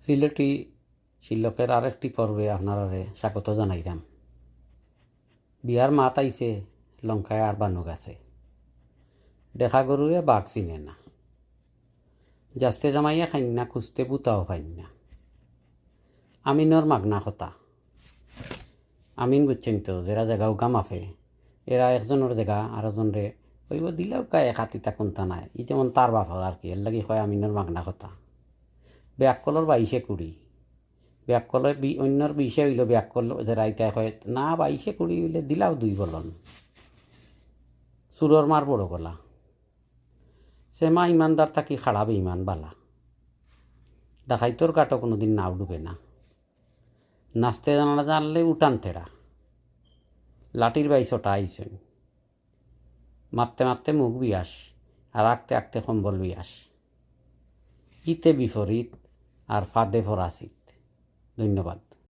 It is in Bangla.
সিলেটি শিলকের আরেকটি পর্বে আপনারে স্বাগত জানাইলাম বিহার মাত আইছে, লঙ্কায় আর বানু গাছে। দেখা গরুয়ে বাঘ চিনে না। জাস্তে জামাইয়া খাইন না, খুঁজতে বুতাও খাইন না। আমিনর মাগনা কথা। আমিন বুঝছেন তো, যারা জায়গাও গামাফে এরা একজনের জায়গা আর একজনরে ওইব দিলেও কায় খাতিতা কোনটা নাই। ই যেমন তার বাফার আর কি, এর লাগি কয় আমিনের মাগনা কথা। ব্যাককলর বাইশে কুড়ি। ব্যাককলের বি, অন্যর বিশে হইল যারা ইটা কয় না, বাইশে কুড়ি হইলে দিলাও দুই বলন সুরর মার বড় গলা সে মা ইমানদার থাকি খাড়াবে ইমান বালা। ডাকাইতর কাটো কোনো দিন নাও ডুবে না। নাচতে জানা জানলে উঠান তেড়া লাঠির বাইশটা আইসন। মারতে মারতে মুখ বিয়াস। আর আঁকতে আঁকতে কম্বল বিয়াস। ইতে বিপরীত আর ফাদে ফরাসিদ ধন্যবাদ।